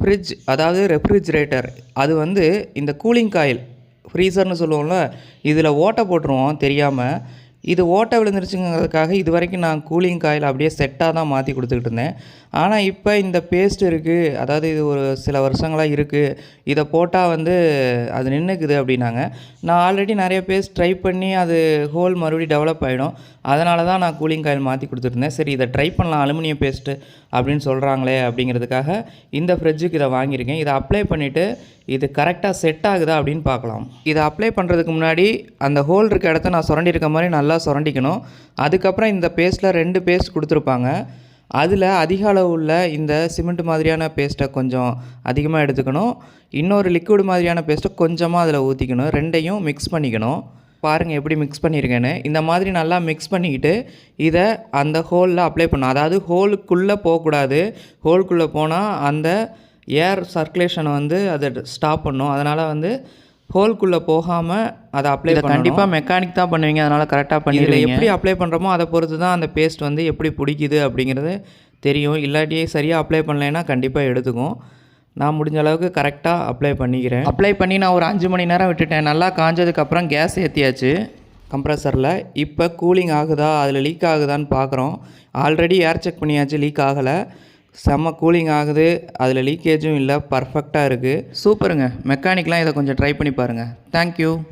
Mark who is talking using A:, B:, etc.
A: Fridge அதாவது refrigerator அது வந்து இந்த கூலிங் காயில் ஃப்ரீசர்னு சொல்லுவோம்ல இதில் ஓட்டை போட்டுருவோம் தெரியாமல் இது ஓட்டை விழுந்துருச்சுங்கிறதுக்காக இது வரைக்கும் நான் கூலிங் காயில் அப்படியே செட்டாக தான் மாற்றி கொடுத்துக்கிட்டு இருந்தேன். ஆனால் இப்போ இந்த பேஸ்ட் இருக்குது அதாவது இது ஒரு சில வருஷங்களாக இருக்குது இதை போட்டால் வந்து அது நின்றுக்குது அப்படின்னாங்க. நான் ஆல்ரெடி நிறைய பேஸ்ட் ட்ரை பண்ணி அது ஹோல் மறுபடியும் டெவலப் ஆகிடும் அதனால தான் நான் கூலிங் காயில் மாற்றி கொடுத்துருந்தேன் சரி இதை ட்ரை பண்ணலாம் அலுமினியம் பேஸ்ட்டு அப்படின்னு சொல்கிறாங்களே அப்படிங்கிறதுக்காக இந்த ஃப்ரிட்ஜுக்கு இதை வாங்கியிருக்கேன். இதை அப்ளை பண்ணிவிட்டு இது கரெக்டாக செட் ஆகுதா அப்படின்னு பார்க்கலாம். இதை அப்ளை பண்ணுறதுக்கு முன்னாடி அந்த ஹோல் இருக்க இடத்த நான் சுரண்டி இருக்க மாதிரி நல்லா சுரண்டிக்கணும். அதுக்கப்புறம் இந்த பேஸ்ட்டில் ரெண்டு பேஸ்ட் கொடுத்துருப்பாங்க. அதில் அதிக அளவு உள்ள இந்த சிமெண்ட் மாதிரியான பேஸ்ட்டை கொஞ்சம் அதிகமாக எடுத்துக்கணும். இன்னொரு லிக்விட் மாதிரியான பேஸ்ட்டை கொஞ்சமாக அதில் ஊற்றிக்கணும் ரெண்டையும் மிக்ஸ் பண்ணிக்கணும். பாருங்கள் எப்படி மிக்ஸ் பண்ணியிருக்கேன்னு இந்த மாதிரி நல்லா மிக்ஸ் பண்ணிக்கிட்டு இதை அந்த ஹோலில் அப்ளை பண்ணணும். அதாவது ஹோலுக்குள்ளே போகக்கூடாது. ஹோலுக்குள்ளே போனால் அந்த ஏர் சர்க்குலேஷனை வந்து அதை ஸ்டாப் பண்ணும். அதனால் வந்து ஹோல்குள்ளே போகாமல் அதை அப்ளை கண்டிப்பாக மெக்கானிக் தான் பண்ணுவீங்க. அதனால் கரெக்டாக பண்ணிடுறீங்க எப்படி அப்ளை பண்ணுறோமோ அதை பொறுத்து தான் அந்த பேஸ்ட் வந்து எப்படி பிடிக்குது அப்படிங்கிறது தெரியும். இல்லாட்டி சரியாக அப்ளை பண்ணலைன்னா கண்டிப்பாக எடுத்துக்கும். நான் முடிஞ்ச அளவுக்கு கரெக்டாக அப்ளை பண்ணிக்கிறேன். அப்ளை பண்ணி நான் ஒரு அஞ்சு மணி நேரம் விட்டுட்டேன். நல்லா காஞ்சதுக்கப்புறம் கேஸ் ஏற்றியாச்சு கம்ப்ரஸரில் இப்போ கூலிங் ஆகுதா? அதில் லீக் ஆகுதான்னு பார்க்குறோம் ஆல்ரெடி ஏர் செக் பண்ணியாச்சு லீக் ஆகலை. செம்ம கூலிங் ஆகுது. அதில் லீக்கேஜும் இல்லை பர்ஃபெக்டாக இருக்குது சூப்பருங்க மெக்கானிக்லாம் இதை கொஞ்சம் ட்ரை பண்ணி பாருங்கள் தேங்க்யூ